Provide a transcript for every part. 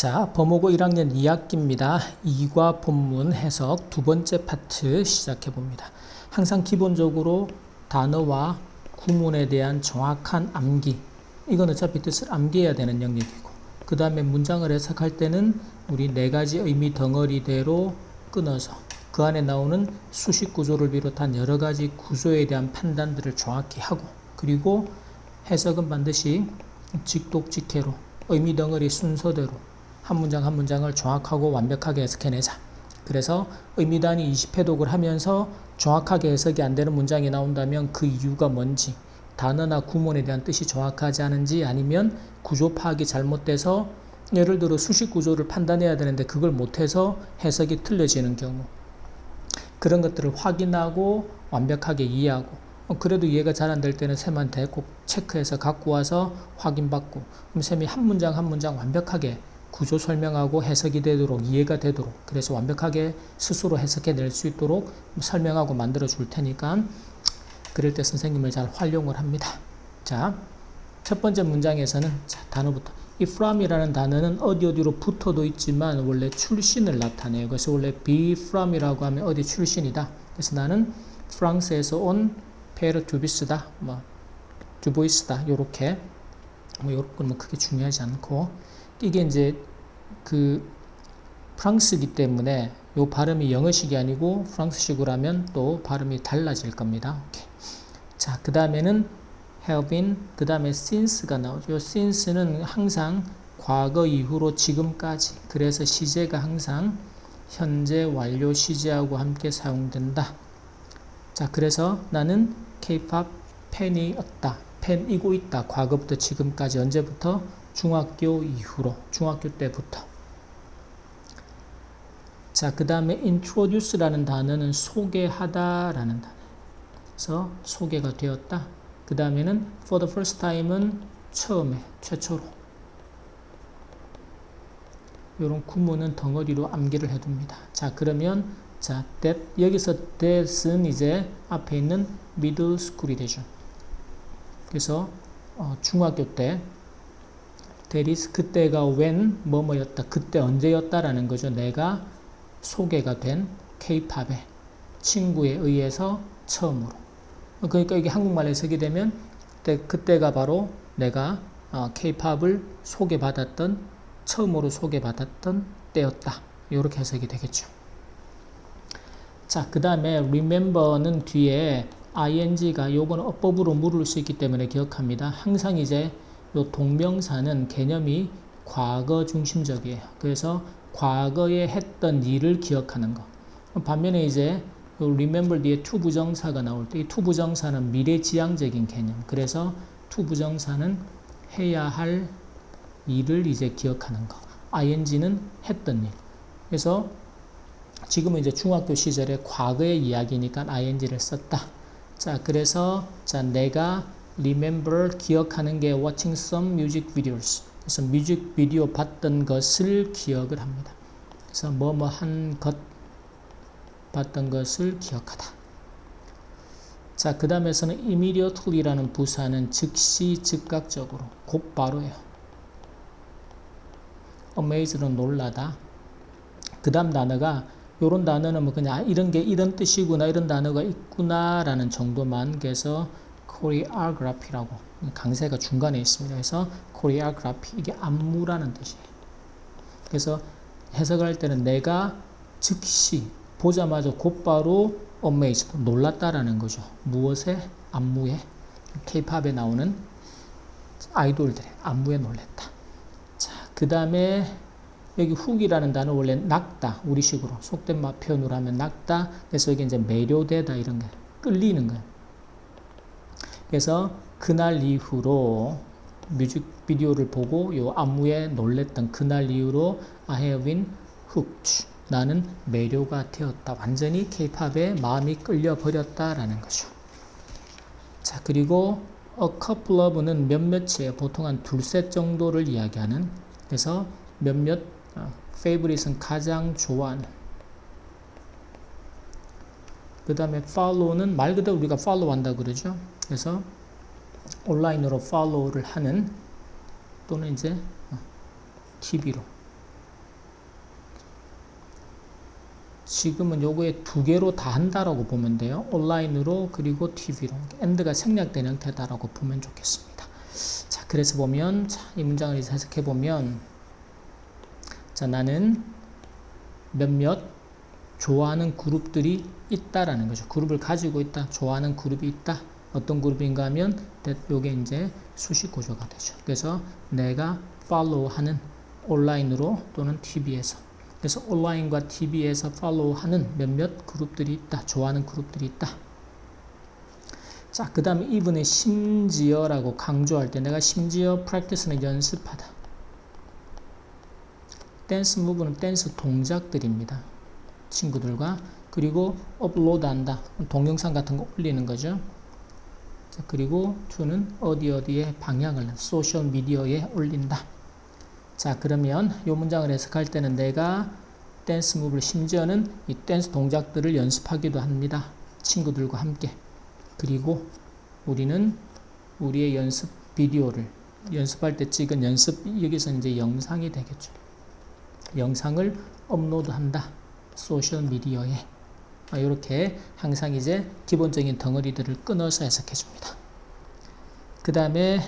자, 범호고 1학년 2학기입니다. 2과 본문 해석 두 번째 파트 시작해 봅니다. 항상 기본적으로 단어와 구문에 대한 정확한 암기. 이건 어차피 뜻을 암기해야 되는 영역이고. 그 다음에 문장을 해석할 때는 우리 네 가지 의미 덩어리대로 끊어서 그 안에 나오는 수식 구조를 비롯한 여러 가지 구조에 대한 판단들을 정확히 하고 그리고 해석은 반드시 직독직해로 의미 덩어리 순서대로 한 문장 한 문장을 정확하고 완벽하게 해석해내자. 그래서 의미 단위 20회독을 하면서 정확하게 해석이 안 되는 문장이 나온다면 그 이유가 뭔지, 단어나 구문에 대한 뜻이 정확하지 않은지 아니면 구조 파악이 잘못돼서 예를 들어 수식 구조를 판단해야 되는데 그걸 못해서 해석이 틀려지는 경우 그런 것들을 확인하고 완벽하게 이해하고 어, 그래도 이해가 잘 안 될 때는 쌤한테 꼭 체크해서 갖고 와서 확인받고 그럼 쌤이 한 문장 한 문장 완벽하게 구조 설명하고 해석이 되도록 이해가 되도록 그래서 완벽하게 스스로 해석해 낼 수 있도록 설명하고 만들어 줄 테니까 그럴 때 선생님을 잘 활용을 합니다. 자, 첫 번째 문장에서는 자, 단어부터 이 from이라는 단어는 어디 어디로 붙어도 있지만 원래 출신을 나타내요. 그래서 원래 be from이라고 하면 어디 출신이다. 그래서 나는 프랑스에서 온 페르 듀비스다. 뭐 듀보이스다. 요렇게 뭐 요런 건뭐 크게 중요하지 않고 이게 이제 그 프랑스기 때문에 요 발음이 영어식이 아니고 프랑스식으로 하면 또 발음이 달라질 겁니다. 오케이. 자, 그 다음에는 have been, 그 다음에 since가 나오죠. since는 항상 과거 이후로 지금까지. 그래서 시제가 항상 현재 완료 시제하고 함께 사용된다. 자, 그래서 나는 K-pop 팬이었다. 팬이고 있다. 과거부터 지금까지 언제부터? 중학교 이후로, 중학교 때부터. 자, 그 다음에 introduce라는 단어는 소개하다라는 단어. 그래서 소개가 되었다. 그 다음에는 for the first time은 처음에, 최초로. 이런 구문은 덩어리로 암기를 해둡니다. 자, 그러면 자, that 여기서 that은 이제 앞에 있는 middle school이 되죠. 그래서 어, 중학교 때 is 그때가 when 뭐뭐였다. 그때 언제였다라는 거죠. 내가 소개가 된 K-팝의 친구에 의해서 처음으로. 그러니까 이게 한국말에 쓰게 되면 그때, 그때가 바로 내가 K-팝을 소개받았던 처음으로 소개받았던 때였다. 이렇게 해석이 되겠죠. 자, 그 다음에 remember는 뒤에 ing가 요거는 어법으로 물을 수 있기 때문에 기억합니다. 항상 이제 요 동명사는 개념이 과거 중심적이에요. 그래서 과거에 했던 일을 기억하는 거. 반면에 이제 remember 뒤에 to 부정사가 나올 때 이 to 부정사는 미래지향적인 개념. 그래서 to 부정사는 해야 할 일을 이제 기억하는 거. ing는 했던 일. 그래서 지금은 이제 중학교 시절에 과거의 이야기니까 ing를 썼다. 자, 그래서 자, 내가 remember 기억하는 게 watching some music videos. 그래서 뮤직 비디오 봤던 것을 기억을 합니다. 그래서 뭐뭐 한 것 봤던 것을 기억하다. 자, 그 다음에서는 immediately라는 부사는 즉시 즉각적으로 곧바로예요. amazed는 놀라다. 그 다음 단어가 이런 단어는 뭐 그냥 이런 게 이런 뜻이구나 이런 단어가 있구나라는 정도만 그래서 choreography라고 강세가 중간에 있습니다. 그래서 choreography 이게 안무라는 뜻이에요. 그래서 해석을 할 때는 내가 즉시 보자마자 곧바로 amazed 놀랐다라는 거죠. 무엇에 안무에 K-팝에 나오는 아이돌들의 안무에 놀랬다. 자, 그 다음에 여기 훅이라는 단어 원래 낙다 우리식으로 속된 말 표현으로 하면 낙다 그래서 여기 이제 매료되다 이런 게 끌리는 거예요. 그래서 그날 이후로 뮤직비디오를 보고 요 안무에 놀랬던 그날 이후로 I have been hooked 나는 매료가 되었다. 완전히 케이팝에 마음이 끌려 버렸다라는 거죠. 자 그리고 a couple of는 몇몇이에요. 보통 한 둘셋 정도를 이야기하는 그래서 몇몇 어, favorite은 가장 좋아하는 그 다음에 follow는 말 그대로 우리가 follow 한다 그러죠. 그래서 온라인으로 follow를 하는 또는 이제 어, TV로 지금은 요거에 두 개로 다 한다라고 보면 돼요. 온라인으로 그리고 TV로 엔드가 생략된 형태다라고 보면 좋겠습니다. 자, 그래서 보면 자, 이 문장을 해석해 보면 자, 나는 몇몇 좋아하는 그룹들이 있다라는 거죠. 그룹을 가지고 있다. 좋아하는 그룹이 있다. 어떤 그룹인가 하면 요게 이제 수식 구조가 되죠. 그래서 내가 팔로우하는 온라인으로 또는 TV에서 그래서 온라인과 TV에서 팔로우하는 몇몇 그룹들이 있다. 좋아하는 그룹들이 있다. 자, 그 다음에 이분의 심지어라고 강조할 때 내가 심지어 프랙티스는 연습하다. 댄스 무브는 댄스 동작들입니다. 친구들과 그리고 업로드한다. 동영상 같은 거 올리는 거죠. 자, 그리고 to는 어디 어디에 방향을 소셜 미디어에 올린다. 자, 그러면 이 문장을 해석할 때는 내가 댄스 무브를 심지어는 이 댄스 동작들을 연습하기도 합니다. 친구들과 함께. 그리고 우리는 우리의 연습 비디오를 연습할 때 찍은 연습 여기서 이제 영상이 되겠죠. 영상을 업로드한다. 소셜 미디어에 이렇게 항상 이제 기본적인 덩어리들을 끊어서 해석해 줍니다. 그 다음에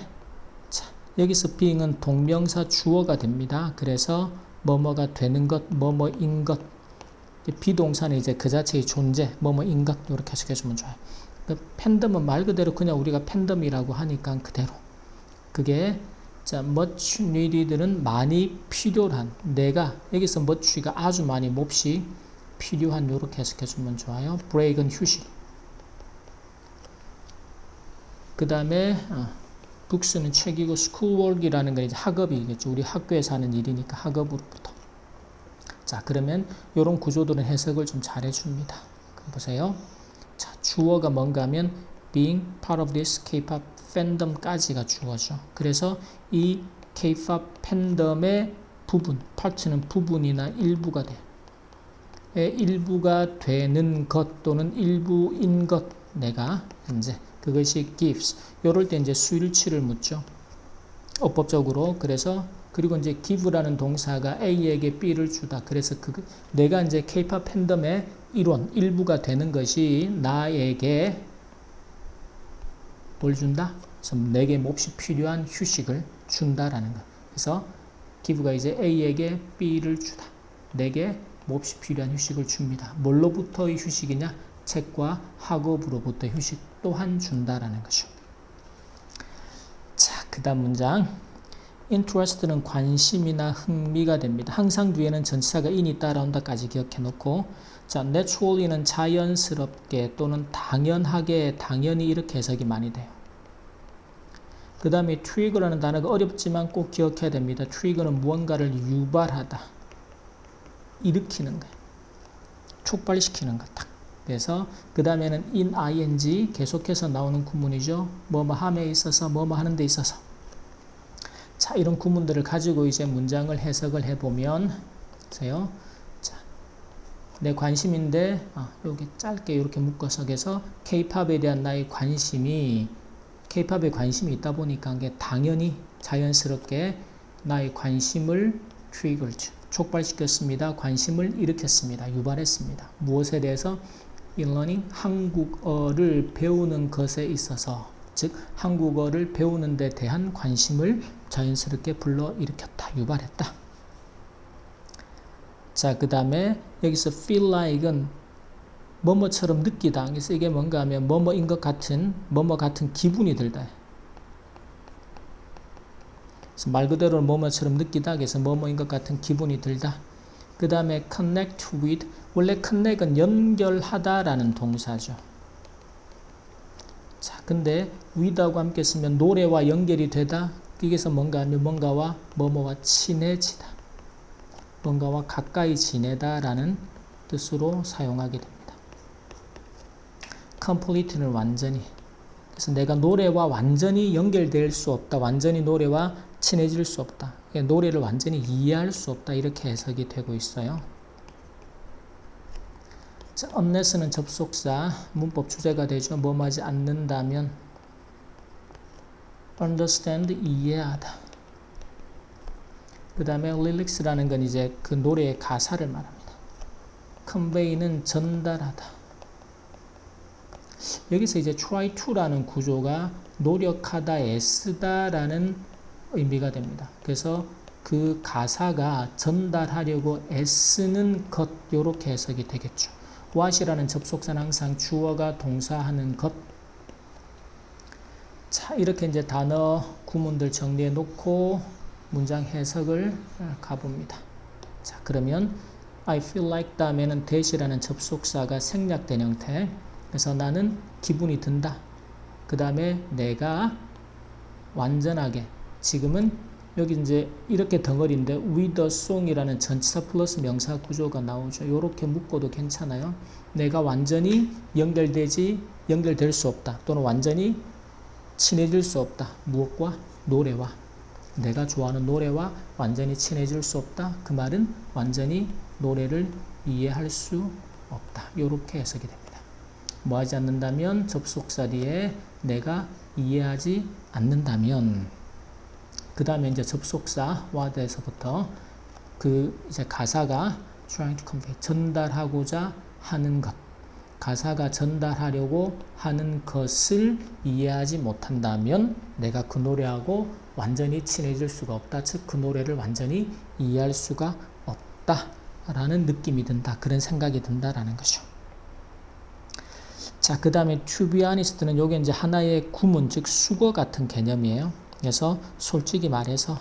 여기서 being은 동명사 주어가 됩니다. 그래서 뭐뭐가 되는 것, 뭐뭐인 것. 비동사는 이제 그 자체의 존재, 뭐뭐인 것 이렇게 해석해 주면 좋아요. 그 팬덤은 말 그대로 그냥 우리가 팬덤이라고 하니까 그대로. 그게 자, much needed는 많이 필요한 내가 여기서 much가 아주 많이 몹시 필요한 요렇게 해석해 주면 좋아요. break은 휴식. 그 다음에 어, 북스는 책이고 schoolwork이라는 건 이제 학업이겠죠. 우리 학교에서 하는 일이니까 학업으로부터. 자, 그러면 이런 구조들은 해석을 좀 잘해 줍니다. 보세요. 자, 주어가 뭔가 하면 being part of this K-pop 팬덤까지가 주어죠. 그래서 이 K-pop 팬덤의 부분, 파트는 부분이나 일부가 돼요. 일부가 되는 것 또는 일부인 것 내가 이제 그것이 gives. 요럴 때 이제 수일치를 묻죠. 어법적으로. 그래서 그리고 이제 give라는 동사가 A에게 B를 주다. 그래서 그 내가 이제 K-pop 팬덤의 일원, 일부가 되는 것이 나에게 뭘 준다? 그래서 내게 몹시 필요한 휴식을 준다라는 거. 그래서 give가 이제 A에게 B를 주다. 내게 몹시 필요한 휴식을 줍니다. 뭘로부터의 휴식이냐? 책과 학업으로부터 휴식 또한 준다라는 것이죠. 자, 그 다음 문장. interest는 관심이나 흥미가 됩니다. 항상 뒤에는 전치사가 in이 따라온다까지 기억해 놓고 자, naturally는 자연스럽게 또는 당연하게 당연히 이렇게 해석이 많이 돼요. 그 다음에 trigger라는 단어가 어렵지만 꼭 기억해야 됩니다. trigger는 무언가를 유발하다. 일으키는 거예요. 촉발시키는 것. 딱. 그래서 그 다음에는 in ing 계속해서 나오는 구문이죠. 뭐뭐 함에 있어서 뭐뭐 하는 데 있어서. 자, 이런 구문들을 가지고 이제 문장을 해석을 해보면 보세요. 자, 내 관심인데 아, 여기 짧게 이렇게 묶어서 해서 K-팝에 대한 나의 관심이 K-팝에 관심이 있다 보니까 이게 당연히 자연스럽게 나의 관심을 트리거를 촉발시켰습니다. 관심을 일으켰습니다. 유발했습니다. 무엇에 대해서 인러닝 한국어를 배우는 것에 있어서 즉 한국어를 배우는 데 대한 관심을 자연스럽게 불러 일으켰다. 유발했다. 자, 그 다음에 여기서 feel like은 뭐뭐처럼 느끼다. 그래서 이게 뭔가 하면 뭐뭐인 것 같은 뭐뭐 같은 기분이 들다. 그래서 말 그대로 뭐뭐처럼 느끼다. 그래서 뭐뭐인 것 같은 기분이 들다. 그 다음에 connect with 원래 connect은 연결하다라는 동사죠. 자, 근데 with하고 함께 쓰면 노래와 연결이 되다. 여기서 뭔가 하면 뭔가와 뭐뭐와 친해지다. 뭔가와 가까이 지내다라는 뜻으로 사용하게 됩니다. complete는 완전히 그래서 내가 노래와 완전히 연결될 수 없다. 완전히 노래와 친해질 수 없다. 노래를 완전히 이해할 수 없다. 이렇게 해석이 되고 있어요. 자, unless는 접속사, 문법 주제가 되죠. 뭐하지 않는다면 understand, 이해하다. 그 다음에 lyrics라는 건 이제 그 노래의 가사를 말합니다. convey는 전달하다. 여기서 이제 try to라는 구조가 노력하다, 애쓰다라는 의미가 됩니다. 그래서 그 가사가 전달하려고 애쓰는 것 이렇게 해석이 되겠죠. what이라는 접속사는 항상 주어가 동사하는 것. 자 이렇게 이제 단어 구문들 정리해 놓고 문장 해석을 가봅니다. 자 그러면 I feel like 다음에는 that이라는 접속사가 생략된 형태. 그래서 나는 기분이 든다. 그 다음에 내가 완전하게 지금은 여기 이제 이렇게 덩어리인데 with a song이라는 전치사 플러스 명사 구조가 나오죠. 이렇게 묶어도 괜찮아요. 내가 완전히 연결되지 연결될 수 없다. 또는 완전히 친해질 수 없다. 무엇과 노래와 내가 좋아하는 노래와 완전히 친해질 수 없다. 그 말은 완전히 노래를 이해할 수 없다. 이렇게 해석이 됩니다. 뭐 하지 않는다면 접속사 뒤에 내가 이해하지 않는다면 그 다음에 이제 접속사와 대해서부터 그 이제 가사가 trying to convey 전달하고자 하는 것 가사가 전달하려고 하는 것을 이해하지 못한다면 내가 그 노래하고 완전히 친해질 수가 없다. 즉 그 노래를 완전히 이해할 수가 없다. 라는 느낌이 든다. 그런 생각이 든다라는 거죠. 자, 그 다음에 honest는 요게 이제 하나의 구문, 즉 수거 같은 개념이에요. 그래서 솔직히 말해서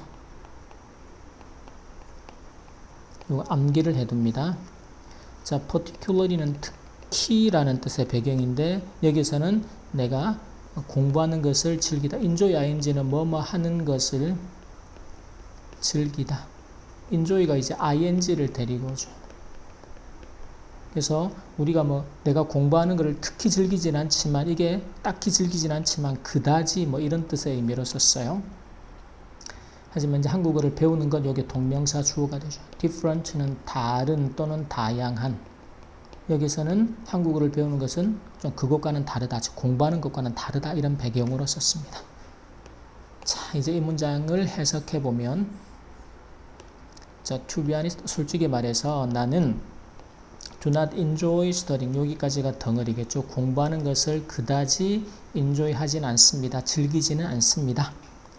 요 암기를 해둡니다. 자, particularly는 특히라는 뜻의 배경인데 여기서는 내가 공부하는 것을 즐기다. enjoy ing는 뭐뭐 하는 것을 즐기다. enjoy가 이제 ing를 데리고 오죠. 그래서 우리가 뭐 내가 공부하는 것을 특히 즐기진 않지만 이게 딱히 즐기진 않지만 그다지 뭐 이런 뜻의 의미로 썼어요. 하지만 이제 한국어를 배우는 건 여기 동명사 주어가 되죠. different는 다른 또는 다양한. 여기서는 한국어를 배우는 것은 좀 그것과는 다르다. 즉 공부하는 것과는 다르다. 이런 배경으로 썼습니다. 자, 이제 이 문장을 해석해 보면 자, to be honest 솔직히 말해서 나는 do not enjoy studying 여기까지가 덩어리겠죠. 공부하는 것을 그다지 enjoy 하진 않습니다. 즐기지는 않습니다.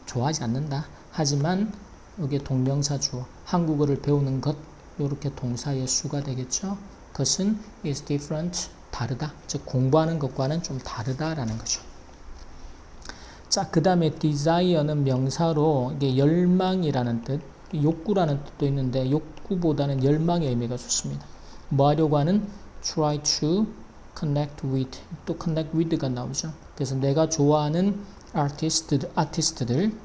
좋아하지 않는다. 하지만 여기 동명사 주어 한국어를 배우는 것 이렇게 동사의 수가 되겠죠. 그것은 is different 다르다. 즉 공부하는 것과는 좀 다르다라는 거죠. 자, 그 다음에 desire는 명사로 이게 열망이라는 뜻, 욕구라는 뜻도 있는데 욕구보다는 열망의 의미가 좋습니다. 뭐 하려고 하는 try to connect with 또 connect with가 나오죠. 그래서 내가 좋아하는 아티스트들, 아티스트들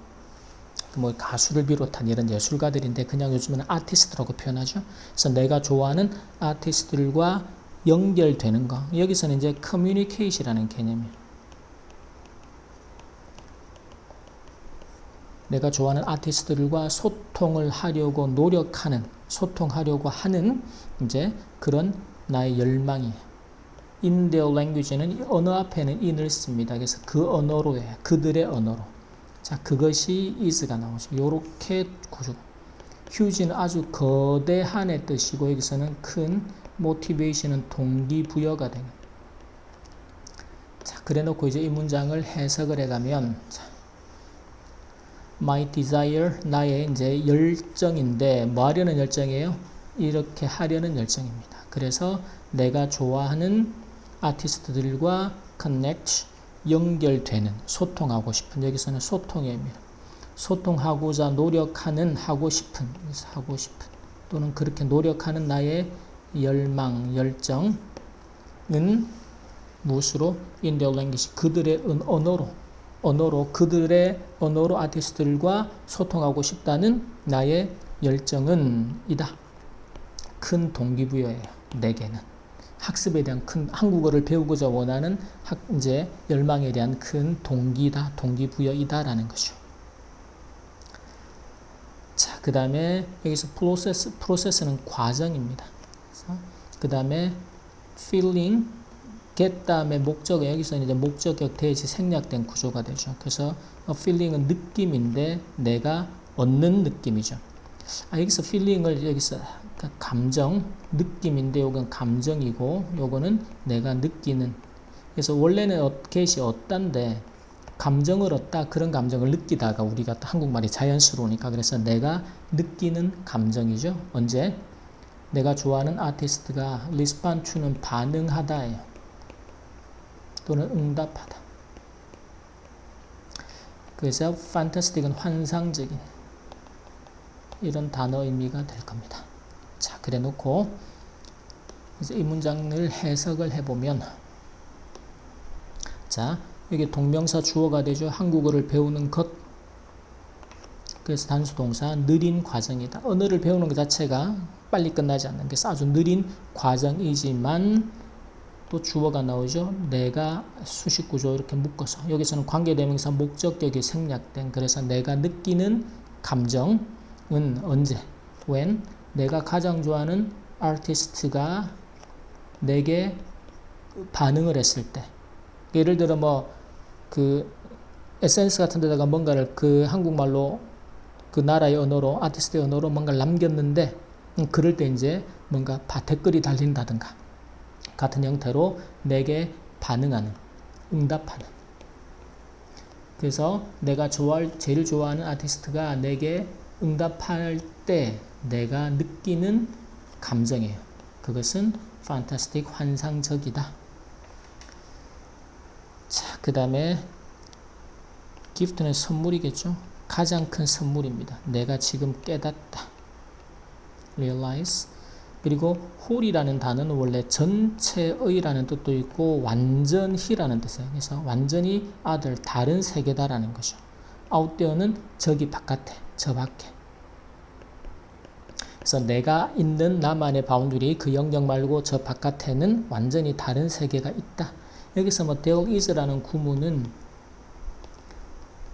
뭐 가수를 비롯한 이런 예술가들인데 그냥 요즘에는 아티스트라고 표현하죠. 그래서 내가 좋아하는 아티스트들과 연결되는 거. 여기서는 이제 communication이라는 개념이에요. 내가 좋아하는 아티스트들과 소통을 하려고 노력하는 소통하려고 하는 이제 그런 나의 열망이 their language는 언어 앞에는 in을 씁니다. 그래서 그 언어로 해. 그들의 언어로. 자, 그것이 is가 나오죠. 요렇게 구조. huge는 아주 거대한의 뜻이고 여기서는 큰 motivation은 동기부여가 되는. 자, 그래 놓고 이제 이 문장을 해석을 해 가면 자, my desire 나의 이제 열정인데 뭐 하려는 열정이에요? 이렇게 하려는 열정입니다. 그래서 내가 좋아하는 아티스트들과 connect 연결되는 소통하고 싶은 여기서는 의미로 소통하고자 노력하는 하고 싶은 하고 싶은 또는 그렇게 노력하는 나의 열망 열정은 무엇으로 language 그들의 언어로 언어로 그들의 언어로 아티스트들과 소통하고 싶다는 나의 열정은 이다. 큰 동기부여예요. 내게는 학습에 대한 큰 한국어를 배우고자 원하는 학, 이제 열망에 대한 큰 동기다, 동기부여이다라는 거죠. 자, 그 다음에 여기서 프로세스, 프로세스는 과정입니다. 그 다음에 feeling, get 다음에 목적 여기서 이제 목적격 대지 생략된 구조가 되죠. 그래서 feeling은 느낌인데 내가 얻는 느낌이죠. 아, 여기서 feeling을 여기서 그러니까 감정, 느낌인데 요건 감정이고 요거는 내가 느끼는 그래서 원래는 어- get이 얻다인데 감정을 얻다 그런 감정을 느끼다가 우리가 또 한국말이 자연스러우니까 그래서 내가 느끼는 감정이죠. 언제 내가 좋아하는 아티스트가 to는 반응하다예요. 또는 응답하다. 그래서 fantastic은 환상적인 이런 단어 의미가 될 겁니다. 자, 그래 놓고 이제 이 문장을 해석을 해보면 자, 여기 동명사 주어가 되죠. 한국어를 배우는 것. 그래서 단수 동사 느린 과정이다. 언어를 배우는 것 자체가 빨리 끝나지 않는 그래서 아주 느린 과정이지만 또 주어가 나오죠. 내가 수식 구조 이렇게 묶어서 여기서는 관계대명사 목적격이 생략된 그래서 내가 느끼는 감정은 언제 when 내가 가장 좋아하는 아티스트가 내게 반응을 했을 때. 예를 들어 뭐그 SNS 같은 데다가 뭔가를 그 한국말로 그 나라의 언어로 아티스트의 언어로 뭔가를 남겼는데 음, 그럴 때 이제 뭔가 바- 댓글이 달린다든가 같은 형태로 내게 반응하는 응답하는. 그래서 내가 좋아할 제일 좋아하는 아티스트가 내게 응답할 때 내가 느끼는 감정이에요. 그것은 fantastic 환상적이다. 자, 그 다음에 기프트는 선물이겠죠. 가장 큰 선물입니다. 내가 지금 깨닫다. realize. 그리고 whole이라는 단어는 원래 전체의라는 뜻도 있고 완전히라는 뜻이에요. 그래서 완전히 아들 다른 세계다라는 거죠. there는 저기 바깥에, 저 밖에. 그래서 내가 있는 나만의 바운드리 그 영역 말고 저 바깥에는 완전히 다른 세계가 있다. 여기서 뭐 there is라는 구문은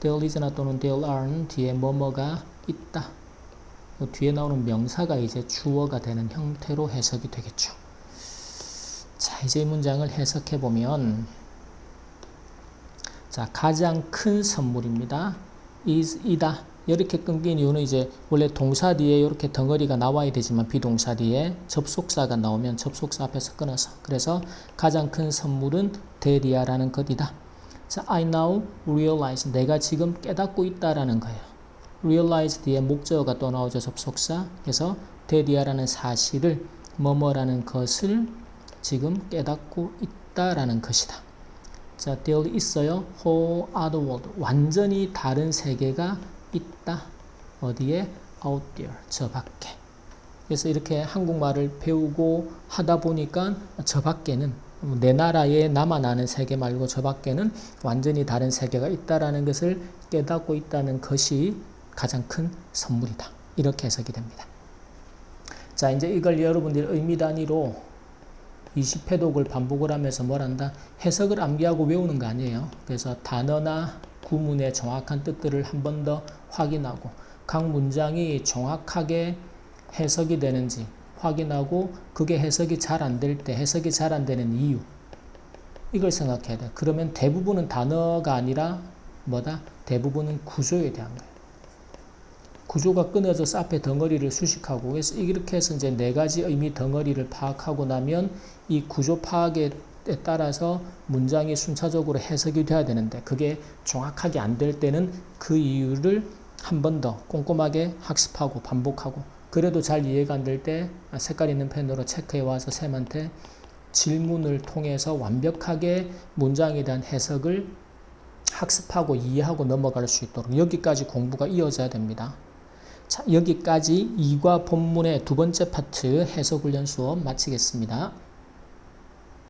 there is나 또는 there are는 뒤에 뭐뭐가 있다. 그 뒤에 나오는 명사가 이제 주어가 되는 형태로 해석이 되겠죠. 자, 이제 이 문장을 해석해 보면 자, 가장 큰 선물입니다. is 이다. 이렇게 끊긴 이유는 이제 원래 동사 뒤에 이렇게 덩어리가 나와야 되지만 비동사 뒤에 접속사가 나오면 접속사 앞에서 끊어서 그래서 가장 큰 선물은 대리아라는 것이다. 자, I now realize 내가 지금 깨닫고 있다라는 거예요. realize 뒤에 목적어가 또 나오죠 접속사. 그래서 대리아라는 사실을 뭐뭐라는 것을 지금 깨닫고 있다라는 것이다. 자, there 있어요. whole other world 완전히 다른 세계가 있다. 어디에? out there. 저 밖에. 그래서 이렇게 한국말을 배우고 하다 보니까 저 밖에는 내 나라에 나만 아는 세계 말고 저 밖에는 완전히 다른 세계가 있다라는 것을 깨닫고 있다는 것이 가장 큰 선물이다. 이렇게 해석이 됩니다. 자, 이제 이걸 여러분들이 의미 단위로 20회독을 반복을 하면서 뭘 한다? 해석을 암기하고 외우는 거 아니에요. 그래서 단어나 구문의 정확한 뜻들을 한 번 더 확인하고 각 문장이 정확하게 해석이 되는지 확인하고 그게 해석이 잘 안 될 때 해석이 잘 안 되는 이유 이걸 생각해야 돼. 그러면 대부분은 단어가 아니라 뭐다? 대부분은 구조에 대한 거예요. 구조가 끊어져서 앞에 덩어리를 수식하고 그래서 이렇게 해서 이제 네 가지 의미 덩어리를 파악하고 나면 이 구조 파악에 따라서 문장이 순차적으로 해석이 돼야 되는데 그게 정확하게 안 될 때는 그 이유를 한 번 더 꼼꼼하게 학습하고 반복하고 그래도 잘 이해가 안 될 때 색깔 있는 펜으로 체크해 와서 쌤한테 질문을 통해서 완벽하게 문장에 대한 해석을 학습하고 이해하고 넘어갈 수 있도록 여기까지 공부가 이어져야 됩니다. 자, 여기까지 이과 본문의 두 번째 파트 해석 훈련 수업 마치겠습니다.